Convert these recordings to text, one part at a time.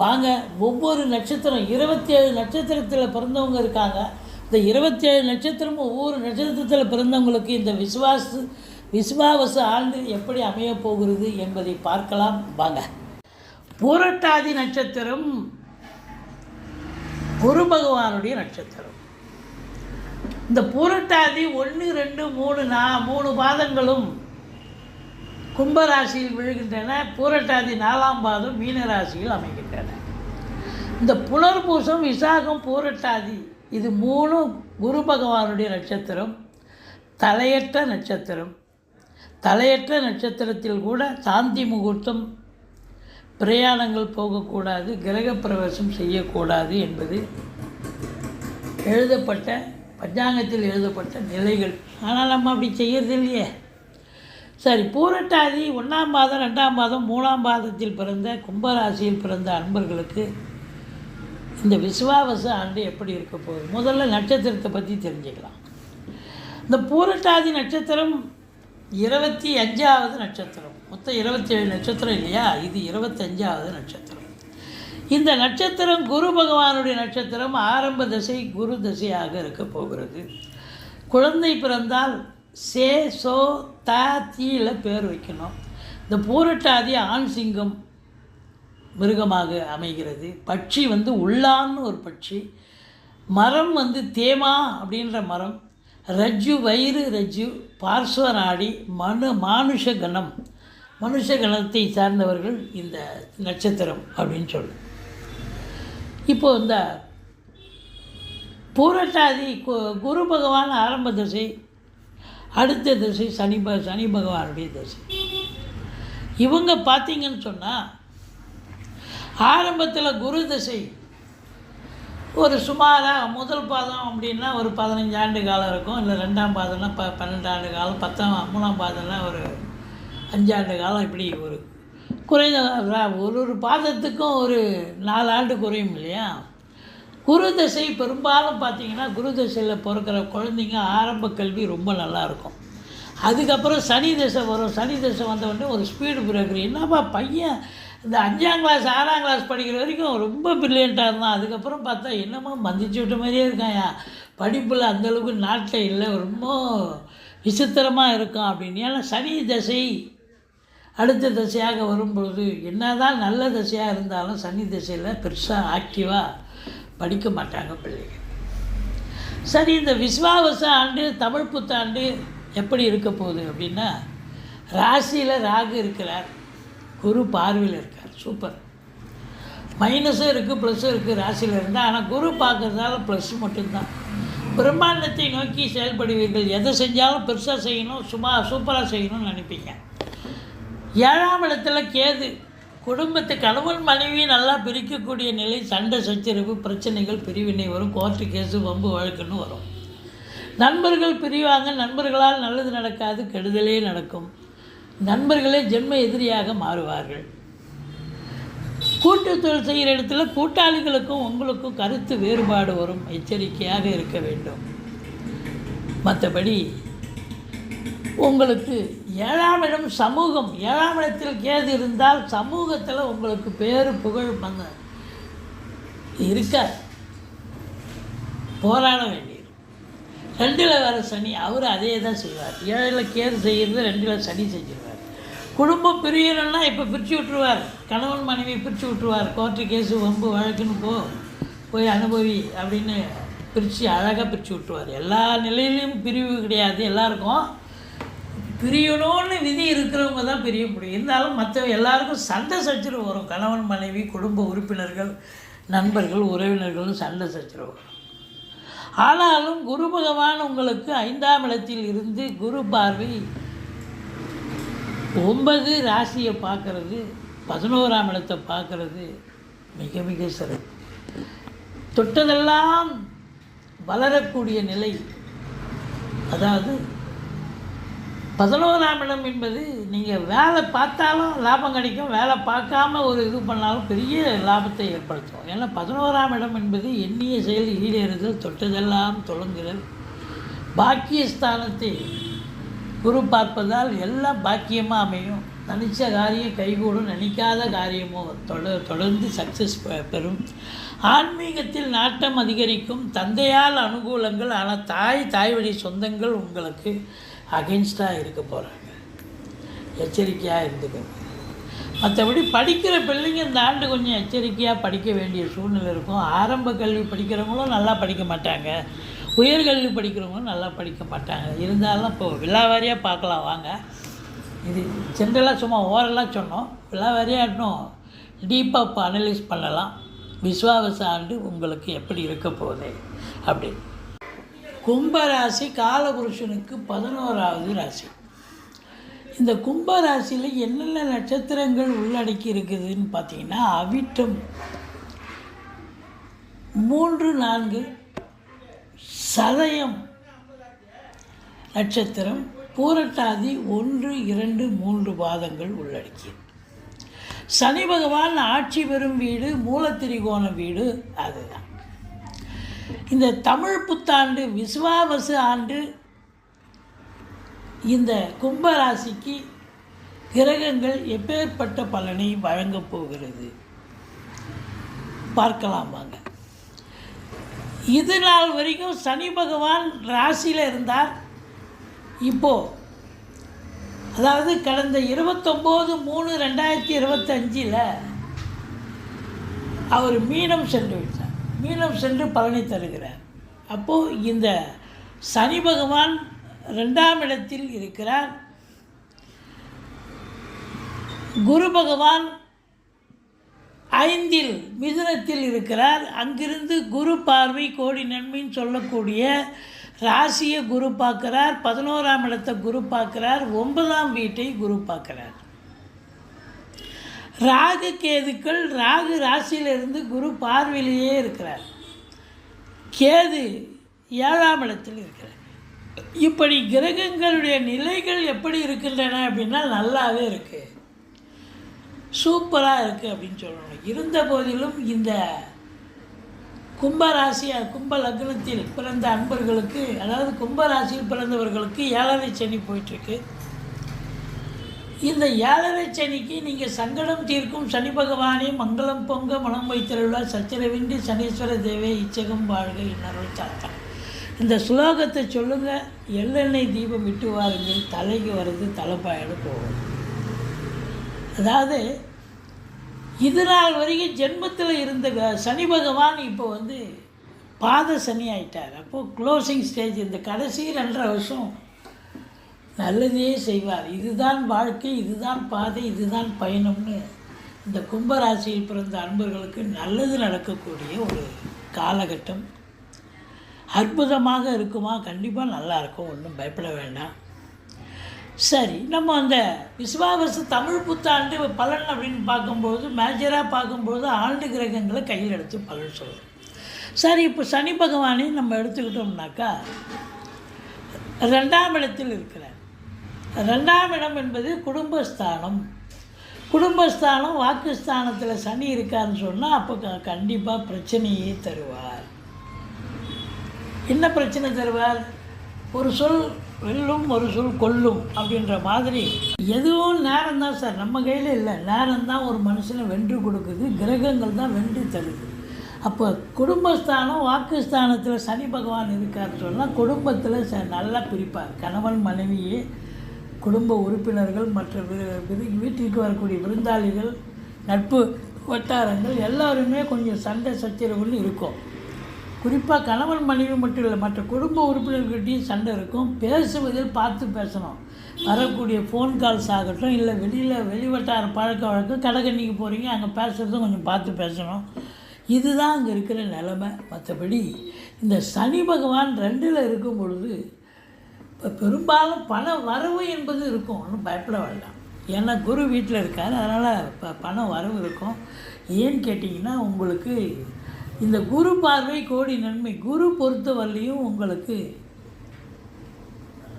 வாங்க ஒவ்வொரு நட்சத்திரம் இருபத்தி ஏழு நட்சத்திரத்தில் பிறந்தவங்க இருக்காங்க. இந்த இருபத்தி ஏழு நட்சத்திரமும் ஒவ்வொரு நட்சத்திரத்தில் பிறந்தவங்களுக்கு இந்த விசுவாச விசுவாவச ஆண்டு எப்படி அமையப் போகிறது என்பதை பார்க்கலாம். வாங்க. பூரட்டாதி நட்சத்திரம் குரு பகவானுடைய நட்சத்திரம். இந்த பூரட்டாதி ஒன்று ரெண்டு மூணு நா மூணு பாதங்களும் கும்பராசியில் விழுகின்றன. பூரட்டாதி நாலாம் பாதம் மீனராசியில் அமைகின்றன. இந்த புனர்பூசம் விசாகம் பூரட்டாதி இது மூணும் குரு பகவானுடைய நட்சத்திரம். தலையற்ற நட்சத்திரம். தலையற்ற நட்சத்திரத்தில் கூட சாந்தி முகூர்த்தம். பிரயாணங்கள் போகக்கூடாது கிரகப்பிரவேசம் செய்யக்கூடாது என்பது எழுதப்பட்ட பஞ்சாங்கத்தில் எழுதப்பட்ட நிலைகள். ஆனால் நம்ம அப்படி செய்யறது இல்லையே சரி பூரட்டாதி ஒன்றாம் மாதம் ரெண்டாம் மாதம் மூணாம் மாதத்தில் பிறந்த கும்பராசியில் பிறந்த அன்பர்களுக்கு இந்த விசுவாவச ஆண்டு எப்படி இருக்க போகுது? முதல்ல நட்சத்திரத்தை பற்றி தெரிஞ்சுக்கலாம். இந்த பூரட்டாதி நட்சத்திரம் இருபத்தி அஞ்சாவது நட்சத்திரம். மொத்தம் இருபத்தி ஏழு நட்சத்திரம் இல்லையா? இது இருபத்தஞ்சாவது நட்சத்திரம். இந்த நட்சத்திரம் குரு பகவானுடைய நட்சத்திரம். ஆரம்ப தசை குரு தசையாக இருக்க போகிறது. குழந்தை பிறந்தால் சே சோ த தீல பேர் வைக்கணும். இந்த பூரட்டாதி ஆண் சிங்கம் மிருகமாக அமைகிறது. பட்சி வந்து உள்ளான்னு ஒரு பட்சி. மரம் வந்து தேமா அப்படின்ற மரம். ரஜ்ஜு வயிறு ரஜ்ஜு பார்ஸ்வ நாடி மனு மானுஷ கணம் மனுஷ கணத்தை சார்ந்தவர்கள் இந்த நட்சத்திரம் அப்படின்னு சொல்லு. இப்போ இந்த பூரட்டாதி கு- குரு பகவான் ஆரம்ப திசை அடுத்த திசை சனி ப சனி பகவானுடைய திசை. இவங்க பார்த்தீங்கன்னு சொன்னால் ஆரம்பத்தில் குரு திசை. ஒரு சுமாராக முதல் பாதம் அப்படின்னா ஒரு பதினஞ்சு ஆண்டு காலம் இருக்கும். இல்லை ரெண்டாம் பாதம்னா ப பன்னெண்டு ஆண்டு காலம் பத்தாம் மூணாம் பாதம்னா ஒரு அஞ்சாண்டு காலம் இப்படி ஒரு குறைந்த ஒரு ஒரு பாதத்துக்கும் ஒரு நாலு ஆண்டு குறையும் இல்லையா? குரு தசை பெரும்பாலும் பார்த்தீங்கன்னா குரு தசையில் பிறக்கிற குழந்தைங்க ஆரம்ப கல்வி ரொம்ப நல்லாயிருக்கும் அதுக்கப்புறம் சனி தசை வரும். சனி தசை வந்த உடனே ஒரு ஸ்பீடு பிரேக்கர் என்னப்பா பையன் இந்த அஞ்சாம் கிளாஸ் ஆறாம் கிளாஸ் படிக்கிற வரைக்கும் ரொம்ப பிரில்லியண்ட்டாக இருந்தான். அதுக்கப்புறம் பார்த்தா என்னமோ மந்திச்சு விட்ட மாதிரியே இருக்காயா. படிப்பில் அந்தளவுக்கு நாட்டில் இல்லை. ரொம்ப விசித்திரமாக இருக்கும் அப்படின்னு. ஏன்னா சனி தசை அடுத்த தசையாக வரும்பொழுது என்னதான் நல்ல திசையாக இருந்தாலும் சனி தசையில் பெருசாக ஆக்டிவாக படிக்க மாட்டாங்க பிள்ளைங்க. சரி இந்த விஸ்வாவச ஆண்டு தமிழ் புத்தாண்டு எப்படி இருக்க போகுது அப்படின்னா ராசியில் ராகு இருக்கிறார். குரு பார்வையில் இருக்கார். சூப்பர். மைனஸும் இருக்குது ப்ளஸ்ஸும் இருக்குது ராசியில் இருந்தால் ஆனால் குரு பார்க்குறதால ப்ளஸ் மட்டும்தான். பிரம்மாண்டத்தை நோக்கி செயல்படுவீர்கள். எதை செஞ்சாலும் பெருசாக செய்யணும் சும்மா சூப்பராக செய்யணும்னு நினைப்பீங்க. ஏழாம் இடத்துல கேது. குடும்பத்தை கணவன் மனைவி நல்லா பிரிக்கக்கூடிய நிலை சண்டை சச்சரவு பிரச்சனைகள் பிரிவினை வரும் கோர்ட்டு கேஸு வம்பு வழக்குன்னு வரும். நண்பர்கள் பிரிவாங்க நண்பர்களால் நல்லது நடக்காது கெடுதலே நடக்கும். நண்பர்களே ஜென்ம எதிரியாக மாறுவார்கள். கூட்டு தொழில் செய்கிற இடத்துல கூட்டாளிகளுக்கும் உங்களுக்கும் கருத்து வேறுபாடு வரும். எச்சரிக்கையாக இருக்க வேண்டும். மற்றபடி உங்களுக்கு ஏழாம் இடம் சமூகம். ஏழாம் இடத்தில் கேது இருந்தால் சமூகத்தில் உங்களுக்கு பேரு புகழ் பண்ண இருக்காது. போராட வேண்டியது. ரெண்டில் வர சனி அவர் அதே தான் செய்வார். ஏழில் கேது செய்கிறது ரெண்டில் சனி செஞ்சிருவார். குடும்பம் பிரியணும்னா இப்போ பிரித்து விட்டுருவார். கணவன் மனைவி பிரித்து விட்ருவார் கோர்ட்டு கேஸு வம்பு வழக்குன்னு போ போய் அனுபவி அப்படின்னு பிரித்து அழகாக பிரித்து விட்டுருவார். எல்லா நிலையிலையும் பிரிவு கிடையாது. எல்லாருக்கும் பிரியணும்னு விதி இருக்கிறவங்க தான் பிரிய முடியும். இருந்தாலும் மற்ற எல்லாருக்கும் சண்டை சச்சரவு வரும். கணவன் மனைவி குடும்ப உறுப்பினர்கள் நண்பர்கள் உறவினர்கள் சண்டை சச்சரவு வரும். ஆனாலும் குரு பகவான் உங்களுக்கு ஐந்தாம் இடத்தில் இருந்து குரு பார்வை ஒன்பது ராசியை பார்க்கறது பதினோராம் இடத்தை பார்க்கறது மிக மிக சிறப்பு. தொட்டதெல்லாம் வளரக்கூடிய நிலை. அதாவது பதினோராம் இடம் என்பது நீங்கள் வேலை பார்த்தாலும் லாபம் கிடைக்கும் வேலை பார்க்காம ஒரு இது பண்ணாலும் பெரிய லாபத்தை ஏற்படுத்தும். ஏன்னா பதினோராம் இடம் என்பது எண்ணிய செயல் ஈடேறுதல் தொட்டதெல்லாம் தொடங்குதல் பாக்கியஸ்தானத்தை குரு பார்ப்பதால் எல்லாம் பாக்கியமாக அமையும். நினச்ச காரியம் கைகூடும் நினைக்காத காரியமோ தொடர் தொடர்ந்து சக்ஸஸ் பெறும். ஆன்மீகத்தில் நாட்டம் அதிகரிக்கும். தந்தையால் அனுகூலங்கள் ஆனால் தாய் தாய் வழி சொந்தங்கள் உங்களுக்கு அகென்ஸ்டாக இருக்க போகிறாங்க எச்சரிக்கையாக இருந்துக்கோங்க. மற்றபடி படிக்கிற பிள்ளைங்க இந்த ஆண்டு கொஞ்சம் எச்சரிக்கையாக படிக்க வேண்டிய சூழ்நிலை இருக்கும். ஆரம்ப கல்வி படிக்கிறவங்களும் நல்லா படிக்க மாட்டாங்க. உயர்கல்வி படிக்கிறவங்களும் நல்லா படிக்க மாட்டாங்க. இருந்தாலும் இப்போ விழாவாரியாக பார்க்கலாம் வாங்க. இது ஜென்ரலாக சும்மா ஓரலாக சொன்னோம். விழாவாரியாக இன்னும் டீப்பாக இப்போ அனலைஸ் பண்ணலாம். விஸ்வாவச ஆண்டு உங்களுக்கு எப்படி இருக்க போகுது அப்படின்னு. கும்பராசி காலபுருஷனுக்கு பதினோராவது ராசி. இந்த கும்பராசியில் என்னென்ன நட்சத்திரங்கள் உள்ளடக்கி இருக்குதுன்னு பார்த்தீங்கன்னா அவிட்டம். மூன்று நான்கு சதயம் நட்சத்திரம் பூரட்டாதி ஒன்று இரண்டு மூன்று பாதங்கள் உள்ளடக்கியது சனி பகவான் ஆட்சி பெறும் வீடு மூலத்திரிகோண வீடு அதுதான். இந்த தமிழ் புத்தாண்டு விஸ்வாவசு ஆண்டு இந்த கும்பராசிக்கு கிரகங்கள் எப்பேற்பட்ட பலனை வழங்கப் போகிறது? பார்க்கலாம் வாங்க. இது நாள் வரைக்கும் சனி பகவான் ராசியில் இருந்தார். இப்போது அதாவது கடந்த இருபத்தொம்போது மூணு ரெண்டாயிரத்தி இருபத்தஞ்சில் அவர் மீனம் சென்று விட்டார். மீண்டும் சென்று பலனை தருகிறார். அப்போது இந்த சனி பகவான் ரெண்டாம் இடத்தில் இருக்கிறார். குரு பகவான் ஐந்தில் மிதுனத்தில் இருக்கிறார். அங்கிருந்து குரு பார்வை கோடி நன்மைன்னு சொல்லக்கூடிய ராசியை குரு பார்க்கிறார். பதினோராம் இடத்தை குரு பார்க்கிறார். ஒன்பதாம் வீட்டை குரு பார்க்கிறார். ராகு கேதுக்கள் ராகு ராசியிலிருந்து குரு பார்வையிலேயே இருக்கிறார். கேது ஏழாம் இடத்தில் இருக்கிறார். இப்படி கிரகங்களுடைய நிலைகள் எப்படி இருக்கின்றன அப்படின்னா நல்லாவே இருக்குது சூப்பராக இருக்குது அப்படின்னு சொல்லணும் இருந்த போதிலும் இந்த கும்பராசி கும்ப லக்னத்தில் பிறந்த அன்பர்களுக்கு அதாவது கும்பராசியில் பிறந்தவர்களுக்கு ஏழரை சனி போயிட்டுருக்கு இந்த ஏழரை சனிக்கு நீங்கள் சங்கடம் தீர்க்கும் சனி பகவானே மங்களம் பொங்க மனம் வைத்திருள்ள சச்சரவின்றி சனீஸ்வர தேவை இச்சகம் வாழ்க இன்னொரு சாத்தா இந்த சுலோகத்தை சொல்லுங்கள் எள்ளெண்ணெய் தீபம் விட்டு வாருங்கள். தலைக்கு வர்றது தலைப்பாயோடு போகும். அதாவது இது நாள் வரைக்கும் ஜென்மத்தில் இருந்த சனி பகவான் இப்போ வந்து பாத சனி ஆயிட்டார். அப்போது க்ளோசிங் ஸ்டேஜ் இந்த கடைசி ரெண்டரை வருஷம் நல்லதே செய்வார். இதுதான் வாழ்க்கை இதுதான் பாதை இதுதான் பயணம்னு இந்த கும்பராசியில் பிறந்த அன்பர்களுக்கு நல்லது நடக்கக்கூடிய ஒரு காலகட்டம். அற்புதமாக இருக்குமா? கண்டிப்பாக நல்லாயிருக்கும் ஒன்றும் பயப்பட வேண்டாம். சரி நம்ம அந்த விஸ்வாவச தமிழ் புத்தாண்டு பலன் அப்படின்னு பார்க்கும்போது மேஜராக பார்க்கும்போது ஆண்டு கிரகங்களை கையில் எடுத்து பலன் சொல்கிறோம் சரி இப்போ சனி பகவானை நம்ம எடுத்துக்கிட்டோம்னாக்கா ரெண்டாம் இடத்தில் இருக்கிறார். ரெண்டாம் இடம் என்பது குடும்பஸ்தானம். குடும்பஸ்தானம் வாக்குஸ்தானத்தில் சனி இருக்காருன்னு சொன்னால் அப்போ க கண்டிப்பாக பிரச்சனையே தருவார். என்ன பிரச்சனை தருவார்? ஒரு சொல் வெல்லும் ஒரு சொல் கொல்லும் அப்படின்ற மாதிரி. எதுவும் நேரம் தான் சார் நம்ம கையில் இல்லை. நேரம் தான் ஒரு மனுஷனை வென்று கொடுக்குது கிரகங்கள் தான் வென்று தருது. அப்போ குடும்பஸ்தானம் வாக்குஸ்தானத்தில் சனி பகவான் இருக்காருன்னு சொன்னால் குடும்பத்தில் ச நல்லா பிரிப்பார். கணவன் மனைவியே குடும்ப உறுப்பினர்கள் மற்ற வீட்டிற்கு வரக்கூடிய விருந்தாளிகள் நட்பு வட்டாரங்கள் எல்லாருமே கொஞ்சம் சண்டை சச்சரவுன்னு இருக்கும். குறிப்பாக கணவன் மனைவி மட்டும் இல்லை மற்ற குடும்ப உறுப்பினர்கிட்டையும் சண்டை இருக்கும். பேசுவதில் பார்த்து பேசணும். வரக்கூடிய ஃபோன் கால்ஸ் ஆகட்டும் இல்லை வெளியில் வெளிவட்டார பழக்க வழக்கம் கடைக்கண்ணிக்கு போகிறீங்க அங்கே பேசுகிறதும் கொஞ்சம் பார்த்து பேசணும். இதுதான் அங்கே இருக்கிற நிலமை. மற்றபடி இந்த சனி பகவான் ரெண்டில் இருக்கும் பொழுது இப்போ பெரும்பாலும் பண வரவு என்பது இருக்கும். ஒன்றும் பயப்பட வேண்டாம். ஏன்னா குரு வீட்டில் இருக்கார். அதனால் இப்போ பணம் வரவு இருக்கும். ஏன்னு கேட்டிங்கன்னா உங்களுக்கு இந்த குரு பார்வை கோடி நன்மை. குரு பொறுத்தவரையிலையும் உங்களுக்கு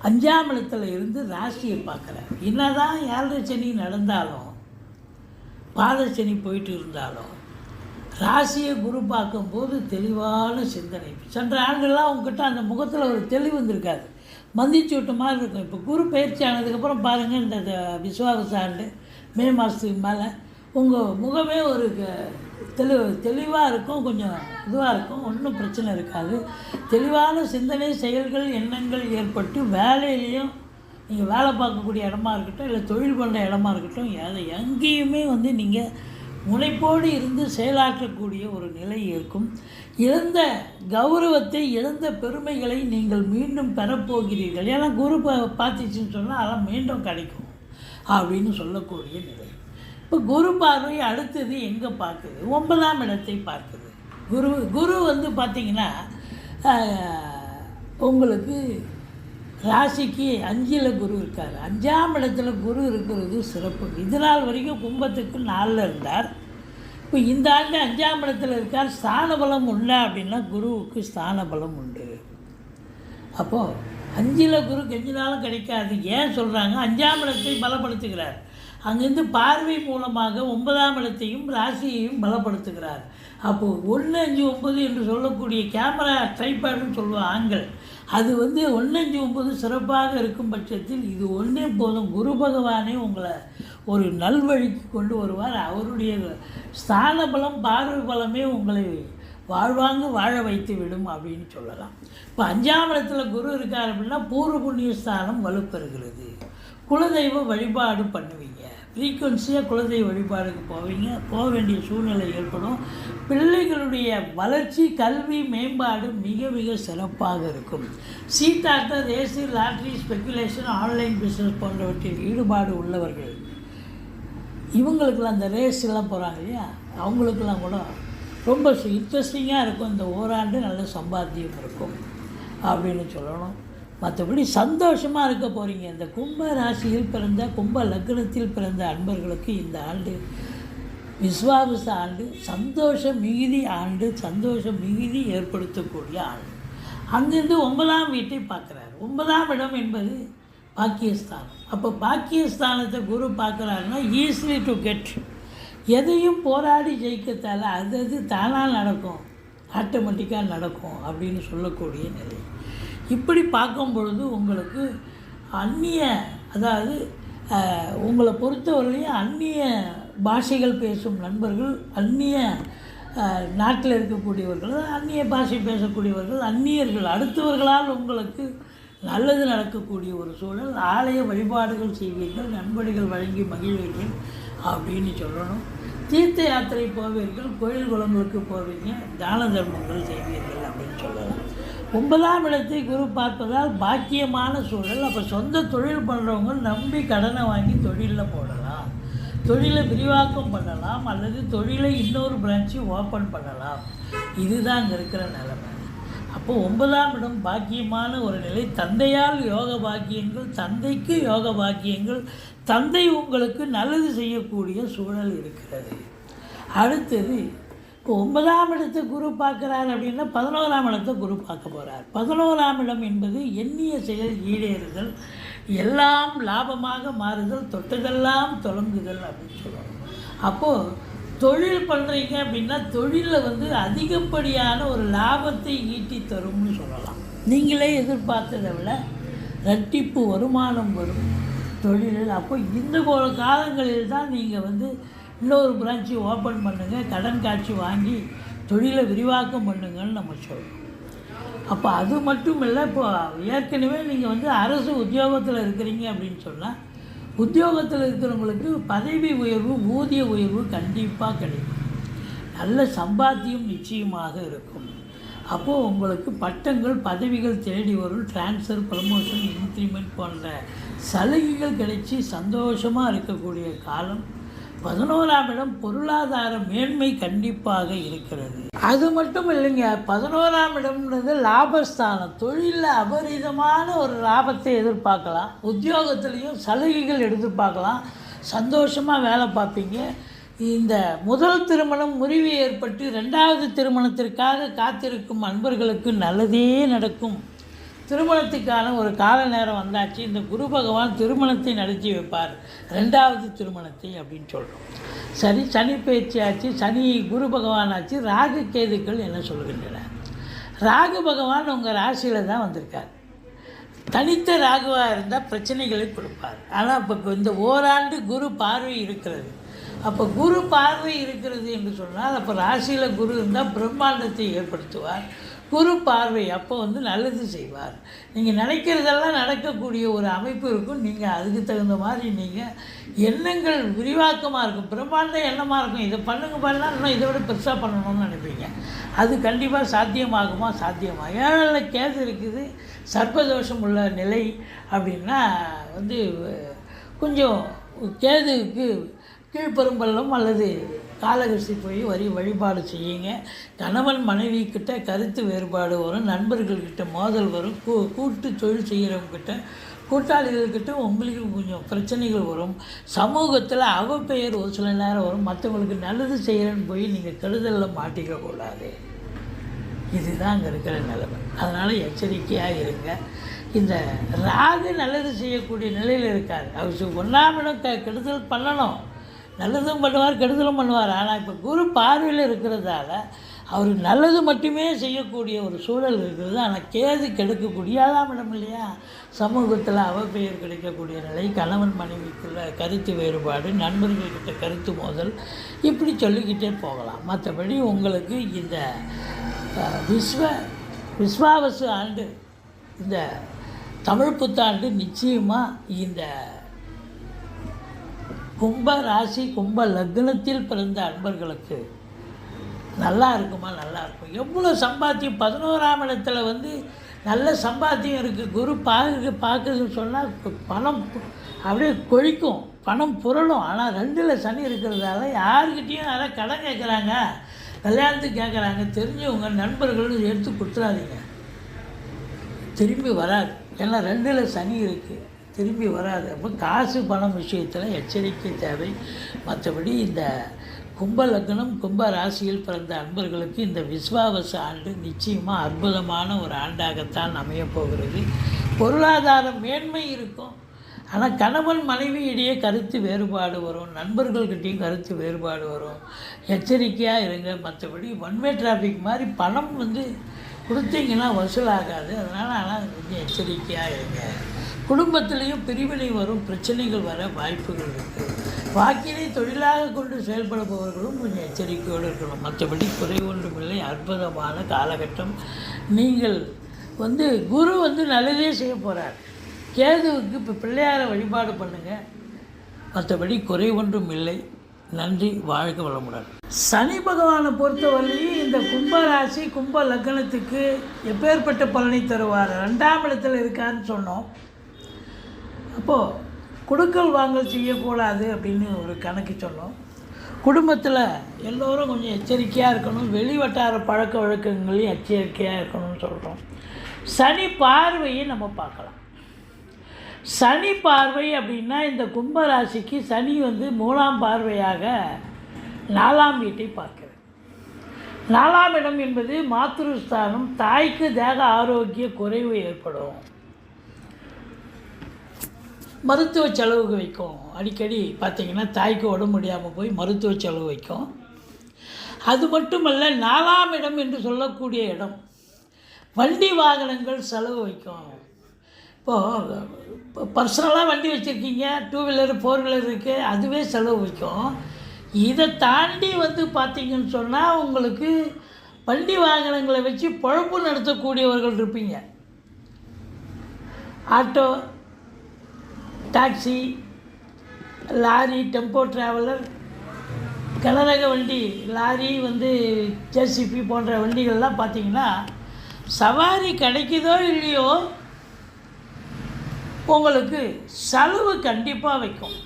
அஞ்சாம் இடத்துல இருந்து ராசியை பார்க்குறார். என்னதான் ஏழரை சனி நடந்தாலும் பாதசனி போயிட்டு இருந்தாலும் ராசியை குரு பார்க்கும்போது தெளிவான சிந்தனை. சென்ற ஆண்டுலாம் உங்ககிட்ட அந்த முகத்தில் ஒரு தெளிவு வந்திருக்காது. மந்திச்சு விட்ட மாதிரி இருக்கும். இப்போ குரு பயிற்சி ஆனதுக்கப்புறம் பாருங்கள் இந்த த- ஆண்டு மே மாதத்துக்கு மேலே உங்கள் முகமே ஒரு தெளி தெளிவு தெளிவாக இருக்கும் கொஞ்சம் இதுவாக இருக்கும். ஒன்றும் பிரச்சனை இருக்காது. தெளிவான சிந்தனை செயல்கள் எண்ணங்கள் ஏற்பட்டு வேலையிலையும் நீங்கள் வேலை பார்க்கக்கூடிய இடமா இருக்கட்டும் இல்லை தொழில் பண்ணுற இடமா இருக்கட்டும் அதை எங்கேயுமே வந்து நீங்கள் முனைப்போடு இருந்து செயலாற்றக்கூடிய ஒரு நிலை இருக்கும். இழந்த கௌரவத்தை இழந்த பெருமைகளை நீங்கள் மீண்டும் பெறப்போகிறீர்கள். ஏன்னா குரு பார்த்துச்சுன்னு சொன்னால் அதெல்லாம் மீண்டும் கிடைக்கும் அப்படின்னு சொல்லக்கூடிய நிலை. இப்போ குரு பார்வை அடுத்தது எங்கே பார்க்குது? ஒன்பதாம் இடத்தை பார்க்குது. குரு குரு வந்து பார்த்திங்கன்னா உங்களுக்கு ராசிக்கு அஞ்சில் குரு இருக்கார். அஞ்சாம் இடத்துல குரு இருக்கிறது சிறப்பு. இது நாள் வரைக்கும் கும்பத்துக்கு நாலில் இருந்தார். இப்போ இந்த ஆண்டு அஞ்சாம் இடத்துல இருக்கார். ஸ்தான பலம் உண்டா அப்படின்னா குருவுக்கு ஸ்தான பலம் உண்டு. அப்போது அஞ்சில் குரு கெஞ்சினாலும் கிடைக்காது. ஏன் சொல்கிறாங்க அஞ்சாம் இடத்தை பலப்படுத்துகிறார். அங்கேருந்து பார்வை மூலமாக ஒன்பதாம் இடத்தையும் ராசியையும் பலப்படுத்துகிறார். அப்போது ஒன்று அஞ்சு ஒன்பது என்று சொல்லக்கூடிய கேமரா ட்ரைபேடுன்னு சொல்லுவாங்க ஆண்கள். அது வந்து ஒன்றஞ்சு அஞ்சு சிறப்பாக இருக்கும் பட்சத்தில் இது ஒன்றே போதும். குரு பகவானே உங்களை ஒரு நல்வழிக்கு கொண்டு வருவார். அவருடைய ஸ்தான பலம் பார்வை பலமே உங்களை வாழ்வாங்கு வாழ வைத்து விடும் அப்படின்னு சொல்லலாம். இப்போ அஞ்சாம் இடத்துல குரு இருக்கார் அப்படின்னா பூர்வ புண்ணிய ஸ்தானம் வலுப்பெறுகிறது. குலதெய்வ வழிபாடு பண்ணுவீங்க. ஃப்ரீக்குவன்சியாக குலதெய்வ வழிபாடுக்கு போவீங்க. போக வேண்டிய சூழ்நிலை ஏற்படும். பிள்ளைகளுடைய வளர்ச்சி கல்வி மேம்பாடு மிக மிக சிறப்பாக இருக்கும். சீதார்த்த race lottery speculation online business போன்றவற்றில் ஈடுபாடு உள்ளவர்கள். இவங்களுக்கெல்லாம் அந்த ரேஸ் எல்லாம் போகிறாங்க இல்லையா? அவங்களுக்கெல்லாம் கூட ரொம்ப இன்ட்ரெஸ்டிங்காக இருக்கும். இந்த ஓராண்டு நல்ல சம்பாத்தியம் இருக்கும். அப்படின்னு சொல்லணும். மற்றபடி சந்தோஷமாக இருக்க போகிறீங்க இந்த கும்ப ராசியில் பிறந்த கும்ப லக்னத்தில் பிறந்த அன்பர்களுக்கு இந்த ஆண்டு விஸ்வாவச ஆண்டு சந்தோஷ மிகுதி ஆண்டு சந்தோஷ மிகுதி ஏற்படுத்தக்கூடிய ஆண்டு. அங்கிருந்து ஒன்பதாம் வீட்டை பார்க்குறாரு. ஒன்பதாம் இடம் என்பது பாக்கியஸ்தானம். அப்போ பாக்கியஸ்தானத்தை குரு பார்க்குறாருன்னா ஈஸிலி டு கெட் எதையும் போராடி ஜெயிக்கத்தால அது அது தானாக நடக்கும். ஆட்டோமேட்டிக்காக நடக்கும் அப்படின்னு சொல்லக்கூடிய நிலை. இப்படி பார்க்கும் பொழுது உங்களுக்கு அந்நிய அதாவது உங்களை பொறுத்தவரையிலையும் அந்நிய பாஷைகள் பேசும் நண்பர்கள் அந்நிய நாட்டில் இருக்கக்கூடியவர்கள் அந்நிய பாஷை பேசக்கூடியவர்கள் அந்நியர்கள் அடுத்தவர்களால் உங்களுக்கு நல்லது நடக்கக்கூடிய ஒரு சூழல் ஆலய வழிபாடுகள் செய்வீர்கள் நண்பர்கள் வழங்கி மகிழ்வீர்கள் அப்படின்னு சொல்லணும். தீர்த்த யாத்திரை போவீர்கள் கோயில் குளங்களுக்கு போவீங்க தான தர்மங்கள் செய்வீர்கள் அப்படின்னு சொல்லலாம் ஒன்பதாம் இடத்தை குரு பார்ப்பதால் பாக்கியமான சூழல். அப்போ சொந்த தொழில் பண்ணுறவங்க நம்பி கடனை வாங்கி தொழிலில் போடலாம். தொழிலை விரிவாக்கம் பண்ணலாம். அல்லது தொழிலை இன்னொரு பிரான்ச்சு ஓப்பன் பண்ணலாம். இதுதான் அங்கே இருக்கிற நிலைமை. அப்போ ஒன்பதாம் இடம் பாக்கியமான ஒரு நிலை. தந்தையால் யோக பாக்கியங்கள் தந்தைக்கு யோக பாக்கியங்கள் தந்தை உங்களுக்கு நல்லது செய்யக்கூடிய சூழல் இருக்கிறது. அடுத்தது இப்போ ஒன்பதாம் இடத்தை குரு பார்க்குறார் அப்படின்னா பதினோராம் இடத்தை குரு பார்க்க போகிறார் பதினோராம் இடம் என்பது எண்ணிய செயல் ஈடேறுதல் எல்லாம் லாபமாக மாறுதல் தொட்டதெல்லாம் தொடங்குதல் அப்படின்னு சொல்லணும் அப்போது தொழில் பண்ணுறீங்க அப்படின்னா தொழிலில் வந்து அதிகப்படியான ஒரு லாபத்தை ஈட்டி தரும்னு சொல்லலாம். நீங்களே எதிர்பார்த்ததை விட ரட்டிப்பு வருமானம் வரும் தொழிலில். அப்போ இந்த போல காலங்களில் தான் நீங்கள் வந்து இன்னொரு பிரான்ச்சு ஓப்பன் பண்ணுங்கள் கடன் காட்சி வாங்கி தொழிலை விரிவாக்கம் பண்ணுங்கன்னு நம்ம சொல்கிறோம் அப்போ அது மட்டும் இல்லை இப்போ ஏற்கனவே நீங்கள் வந்து அரசு உத்தியோகத்தில் இருக்கிறீங்க அப்படின்னு சொன்னால் உத்தியோகத்தில் இருக்கிறவங்களுக்கு பதவி உயர்வு ஊதிய உயர்வு கண்டிப்பாக கிடைக்கும். நல்ல சம்பாத்தியம் நிச்சயமாக இருக்கும். அப்போது உங்களுக்கு பட்டங்கள் பதவிகள் தேடி வரும். ட்ரான்ஸ்ஃபர் ப்ரமோஷன் இன்க்ரிமெண்ட் போன்ற சலுகைகள் கிடைச்சி சந்தோஷமாக இருக்கக்கூடிய காலம். பதினோராம் இடம் பொருளாதார மேன்மை கண்டிப்பாக இருக்கிறது. அது மட்டும் இல்லைங்க பதினோராம் இடம்ன்றது லாபஸ்தானம். தொழிலில் அபரிதமான ஒரு லாபத்தை எதிர்பார்க்கலாம். உத்தியோகத்துலேயும் சலுகைகள் எதிர்பார்க்கலாம் சந்தோஷமாக வேலை பார்ப்பீங்க. இந்த முதல் திருமணம் முறிவு ஏற்பட்டு ரெண்டாவது திருமணத்திற்காக காத்திருக்கும் அன்பர்களுக்கு நல்லதே நடக்கும். திருமணத்துக்கான ஒரு கால நேரம் வந்தாச்சு. இந்த குரு பகவான் திருமணத்தை நடத்தி வைப்பார். ரெண்டாவது திருமணத்தை அப்படின்னு சொல்கிறோம் சரி சனி பயிற்சி ஆச்சு. சனி குரு பகவான் ஆச்சு. ராகு கேதுக்கள் என்ன சொல்கின்றன? ராகு பகவான் உங்கள் ராசியில் தான் வந்திருக்கார். தனித்த ராகுவாக இருந்தால் பிரச்சனைகளை கொடுப்பார். ஆனால் இப்போ இந்த ஓராண்டு குரு பார்வை இருக்கிறது. அப்போ குரு பார்வை இருக்கிறது என்று சொன்னால் அப்போ ராசியில் குரு இருந்தால் பிரம்மாண்டத்தை ஏற்படுத்துவார். குரு பார்வை அப்போ வந்து நல்லது செய்வார். நீங்கள் நினைக்கிறதெல்லாம் நடக்கக்கூடிய ஒரு அமைப்பு இருக்கும். நீங்கள் அதுக்கு தகுந்த மாதிரி நீங்கள் எண்ணங்கள் விரிவாக்கமாக இருக்கும். பிரம்மாண்ட எண்ணமாக இருக்கும். இதை பண்ணுங்க பண்ணலாம் இன்னும் இதை விட பெருசாக பண்ணணும்னு நினைப்பீங்க. அது கண்டிப்பாக சாத்தியமாகுமா? சாத்தியமாக ஏழை கேது இருக்குது. சர்ப்பதோஷம் உள்ள நிலை அப்படின்னா வந்து கொஞ்சம் கேதுவுக்கு கீழ்ப்பெரும்பள்ளம் அல்லது காலகரிசி போய் வரி வழிபாடு செய்யுங்க. கணவன் மனைவி கிட்ட கருத்து வேறுபாடு வரும். நண்பர்கள்கிட்ட மோதல் வரும். கூ கூட்டு தொழில் செய்கிறவங்கக்கிட்ட கூட்டாளிகள்கிட்ட உங்களுக்கு கொஞ்சம் பிரச்சனைகள் வரும். சமூகத்தில் அவப்பெயர் ஒரு சில நேரம் வரும். மற்றவங்களுக்கு நல்லது செய்கிறேன்னு போய் நீங்கள் கெடுதலில் மாட்டிக்க கூடாது. இதுதான் அங்கே இருக்கிற நிலைமை. அதனால் எச்சரிக்கையாக இருங்க. இந்த ராகு நல்லது செய்யக்கூடிய நிலையில் இருக்கார். அவர் ஒன்றாம் இடம் க கெடுதல் பண்ணணும். நல்லதும் பண்ணுவார் கெடுதலும் பண்ணுவார். ஆனால் இப்போ குரு பார்வையில் இருக்கிறதால அவர் நல்லது மட்டுமே செய்யக்கூடிய ஒரு சூழல் இருக்கிறது ஆனால் கேது கெடுக்கக்கூடிய ஏழாம் இடம் இல்லையா? சமூகத்தில் அவப்பெயர் கிடைக்கக்கூடிய நிலை கணவன் மனைவிக்குள்ள கருத்து வேறுபாடு நண்பர்கள்கிட்ட கருத்து மோதல் இப்படி சொல்லிக்கிட்டே போகலாம். மற்றபடி உங்களுக்கு இந்த விஸ்வ விஸ்வாவசு ஆண்டு இந்த தமிழ் புத்தாண்டு நிச்சயமாக இந்த கும்ப ராசி கும்ப லக்னத்தில் பிறந்த அன்பர்களுக்கு நல்லா இருக்குமா? நல்லா இருக்கும். எவ்வளோ சம்பாத்தியம்? பதினோராம் இடத்துல வந்து நல்ல சம்பாத்தியம் இருக்குது குரு பார்க்க பார்க்குதுன்னு சொன்னால் பணம் அப்படியே கொழிக்கும். பணம் புரளும். ஆனால் ரெண்டில் சனி இருக்கிறதால யாருக்கிட்டேயும் யாராவது கடன் கேட்குறாங்க கல்யாணத்துக்கு கேட்குறாங்க தெரிஞ்சவங்க நண்பர்கள் எடுத்து கொடுத்துறாதீங்க திரும்பி வராது. ஏன்னா ரெண்டில் சனி இருக்குது திரும்பி வராது. அப்போ காசு பணம் விஷயத்தில் எச்சரிக்கை தேவை. மற்றபடி இந்த கும்ப லக்னம் கும்ப ராசியில் பிறந்த அன்பர்களுக்கு இந்த விஸ்வாவச ஆண்டு நிச்சயமாக அற்புதமான ஒரு ஆண்டாகத்தான் அமையப் போகிறது. பொருளாதார மேன்மை இருக்கும். ஆனால் கணவன் மனைவி இடையே கருத்து வேறுபாடு வரும். நண்பர்கள்கிட்டையும் கருத்து வேறுபாடு வரும். எச்சரிக்கையாக இருங்க. மற்றபடி ஒன்வே டிராஃபிக் மாதிரி பணம் வந்து கொடுத்தீங்கன்னா வசூலாகாது. அதனால் ஆனால் கொஞ்சம் எச்சரிக்கையாக இருங்க. குடும்பத்திலையும் பிரிவினை வரும் பிரச்சனைகள் வர வாய்ப்புகள் இருக்குது வாக்கினை தொழிலாக கொண்டு செயல்படுபவர்களும் கொஞ்சம் எச்சரிக்கையோடு இருக்கணும். மற்றபடி குறை ஒன்றுமில்லை. அற்புதமான காலகட்டம். நீங்கள் வந்து குரு வந்து நல்லதே செய்ய போகிறார் கேதுவுக்கு இப்போ பிள்ளையாரை வழிபாடு பண்ணுங்கள் மற்றபடி குறை ஒன்றும் இல்லை நன்றி. வாழ்க வளமுடன். சனி பகவானை பொறுத்தவரையும் இந்த கும்பராசி கும்ப லக்னத்துக்கு எப்பேற்பட்ட பலனை தருவார்? ரெண்டாம் இடத்துல இருக்காருன்னு சொன்னோம். அப்போது கொடுக்கல் வாங்கல் செய்யக்கூடாது அப்படின்னு ஒரு கணக்கு சொன்னோம் குடும்பத்தில் எல்லோரும் கொஞ்சம் எச்சரிக்கையாக இருக்கணும். வெளி வட்டார பழக்க வழக்கங்களையும் எச்சரிக்கையாக இருக்கணும்னு சொல்கிறோம் சனி பார்வையை நம்ம பார்க்கலாம். சனி பார்வை அப்படின்னா இந்த கும்பராசிக்கு சனி வந்து மூணாம் பார்வையாக நாலாம் வீட்டை பார்க்கிறது. நாலாம் இடம் என்பது மாத்திருஸ்தானம் தாய்க்கு தேக ஆரோக்கிய குறைவு ஏற்படும். மருத்துவ செலவுக்கு வைக்கும். அடிக்கடி பார்த்திங்கன்னா தாய்க்கு உடம்பு முடியாமல் போய் மருத்துவ செலவு வைக்கும். அது மட்டுமல்ல நாலாம் இடம் என்று சொல்லக்கூடிய இடம். வண்டி வாகனங்கள் செலவு வைக்கும். இப்போது பர்சனலாக வண்டி வச்சுருக்கீங்க டூ வீலர் ஃபோர் வீலர் இருக்குது அதுவே செலவு வைக்கும். இதை தாண்டி வந்து பார்த்திங்கன்னு சொன்னால் உங்களுக்கு வண்டி வாகனங்களை வச்சு பொழப்பு நடத்தக்கூடியவர்கள் இருப்பீங்க. Auto taxi lorry tempo traveller கனரக வண்டி லாரி வந்து ஜேசிபி போன்ற வண்டிகள்லாம் பார்த்தீங்கன்னா சவாரி கிடைக்குதோ இல்லையோ உங்களுக்கு செலவு கண்டிப்பாக வைக்கும்.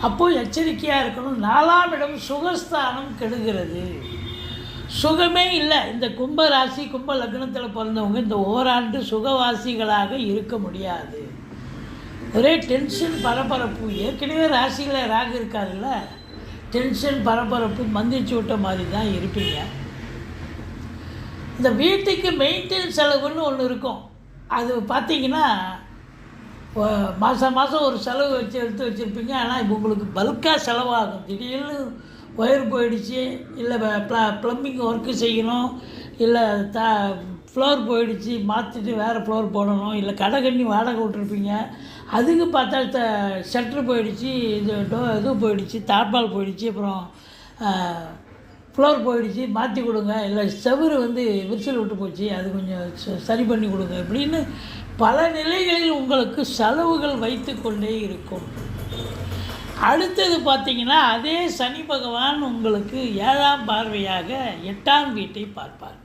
அப்போது எச்சரிக்கையாக இருக்கணும். நாலாம் இடம் சுகஸ்தானம் கெடுகிறது. சுகமே இல்லை. இந்த கும்ப ராசி கும்ப லக்னத்தில் பிறந்தவங்க இந்த ஓராண்டு சுகவாசிகளாக இருக்க முடியாது. ஒரே டென்ஷன் பரபரப்பு. ஏற்கனவே ராசியில் ராகு இருக்காருல்ல? டென்ஷன் பரபரப்பு மந்திரிச்சு விட்ட மாதிரி தான் இருப்பீங்க. இந்த வீட்டுக்கு மெயின்டெனன்ஸ் செலவுன்னு ஒன்று இருக்கும். அது பார்த்தீங்கன்னா மாதம் மாதம் ஒரு செலவு வச்சு எடுத்து வச்சுருப்பீங்க. ஆனால் இப்போ உங்களுக்கு பல்காக செலவாகும். திடீர்னு ஒயர் போயிடுச்சு இல்லை ப்ள ப்ளம்பிங் ஒர்க்கு செய்யணும் இல்லை த ஃப்ளோர் போயிடுச்சு மாற்றிட்டு வேறு ஃப்ளோர் போடணும் இல்லை கடை கண்ணி வாடகை விட்ருப்பீங்க அதுக்கு பார்த்தா த ஷட்ரு போயிடுச்சு இது டோ இது போயிடுச்சு தார்பால் போயிடுச்சு அப்புறம் ஃப்ளோர் போயிடுச்சு மாற்றி கொடுங்க. இல்லை செவுரு வந்து விரிசல் விட்டு போச்சு அது கொஞ்சம் ச- சரி பண்ணி கொடுங்க இப்படின்னு பல நிலைகளில் உங்களுக்கு செலவுகள் வைத்து கொண்டே இருக்கும். அடுத்தது பார்த்தீங்கன்னா அதே சனி பகவான் உங்களுக்கு ஏழாம் பார்வையாக எட்டாம் வீட்டை பார்ப்பார்.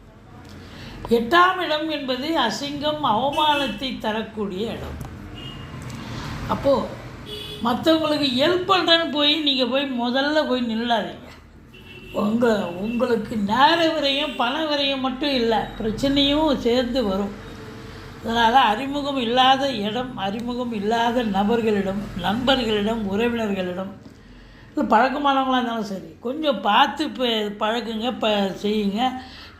எட்டாம் இடம் என்பது அசிங்கம் அவமானத்தை தரக்கூடிய இடம். அப்போது மற்றவங்களுக்கு ஹெல்ப் பண்ணுறேன்னு போய் நீங்கள் போய் முதல்ல போய் நில்லாதீங்க. உங்கள் உங்களுக்கு நேர விரையும் பண விரையும் மட்டும் இல்லை பிரச்சனையும் சேர்ந்து வரும். அதனால் அறிமுகம் இல்லாத இடம் அறிமுகம் இல்லாத நபர்களிடம் நண்பர்களிடம் உறவினர்களிடம் இல்லை பழக்கமானவங்களாக இருந்தாலும் சரி கொஞ்சம் பார்த்து இப்போ பழக்குங்க ப செய்யுங்க.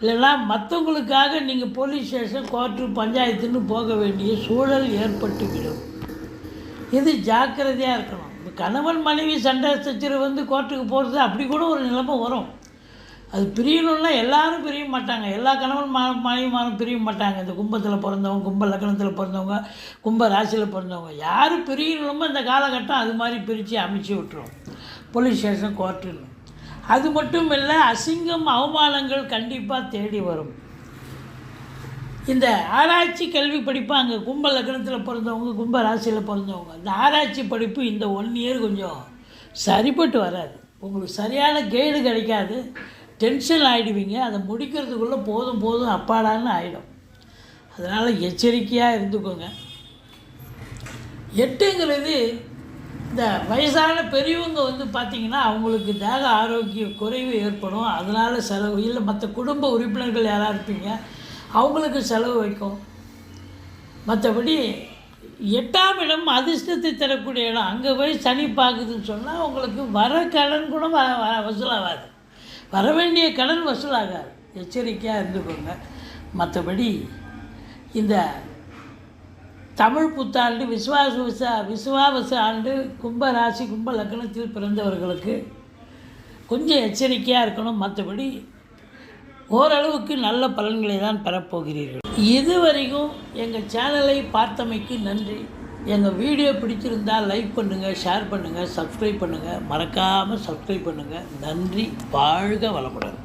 இல்லைன்னா மற்றவங்களுக்காக நீங்கள் போலீஸ் ஸ்டேஷன் கோர்ட்டு பஞ்சாயத்துன்னு போக வேண்டிய சூழல் ஏற்பட்டுவிடும். இது ஜாக்கிரதையாக இருக்கணும்? இப்போ கணவன் மனைவி சண்டை சச்சரவு வந்து கோர்ட்டுக்கு போகிறது அப்படி கூட ஒரு நிலைமை வரும். அது பிரியணும்னா எல்லாரும் பிரிய மாட்டாங்க. எல்லா கணவன் மா மனைவிமாரும் பிரிய மாட்டாங்க. இந்த கும்பத்தில் பிறந்தவங்க கும்ப லக்னத்தில் பிறந்தவங்க கும்ப ராசியில் பிறந்தவங்க. யார் பிரியணுமோ இந்த காலகட்டம் அது மாதிரி பிரித்து அமைச்சு விட்டுரும். போலீஸ் ஸ்டேஷன் கோர்ட்டுன்னு. அது மட்டும் இல்லை அசிங்கம் அவமானங்கள் கண்டிப்பாக தேடி வரும். இந்த ஆராய்ச்சி கல்வி படிப்பு அங்கே கும்ப லக்னத்தில் பிறந்தவங்க கும்ப ராசியில் பிறந்தவங்க. இந்த ஆராய்ச்சி படிப்பு இந்த ஒன் இயர் கொஞ்சம் சரிப்பட்டு வராது. உங்களுக்கு சரியான கைடு கிடைக்காது. டென்ஷன் ஆகிடுவீங்க அதை முடிக்கிறதுக்குள்ளே போதும் போதும் அப்பாடான்னு ஆகிடும் அதனால் எச்சரிக்கையாக இருந்துக்கோங்க. எட்டுங்கிறது இந்த வயசான பெரியவங்க வந்து பார்த்திங்கன்னா அவங்களுக்கு தேக ஆரோக்கிய குறைவு ஏற்படும். அதனால் செலவு இல்லை மற்ற குடும்ப உறுப்பினர்கள் யாராக இருப்பீங்க அவங்களுக்கு செலவு வைக்கும். மற்றபடி எட்டாம் இடம் அதிர்ஷ்டத்தை தரக்கூடிய இடம். அங்கே போய் சனி பார்க்குதுன்னு சொன்னால் உங்களுக்கு வர கடன் கூட வ வ- வசூலாகாது. வர வேண்டிய கடன் வசூலாகாது. எச்சரிக்கையாக இருந்துக்கோங்க. மற்றபடி இந்த தமிழ் புத்தாண்டு விஸ்வாச விசா விசுவாவச ஆண்டு கும்ப ராசி கும்ப லக்னத்தில் பிறந்தவர்களுக்கு கொஞ்சம் எச்சரிக்கையாக இருக்கணும். மற்றபடி ஓரளவுக்கு நல்ல பலன்களை தான் பெறப்போகிறீர்கள். இதுவரைக்கும் எங்கள் சேனலை பார்த்தமைக்கு நன்றி. எங்கள் வீடியோ பிடிச்சிருந்தால் லைக் பண்ணுங்கள் ஷேர் பண்ணுங்கள் சப்ஸ்கிரைப் பண்ணுங்கள் மறக்காமல் சப்ஸ்கிரைப் பண்ணுங்கள் நன்றி. வாழ்க வளமுடன்.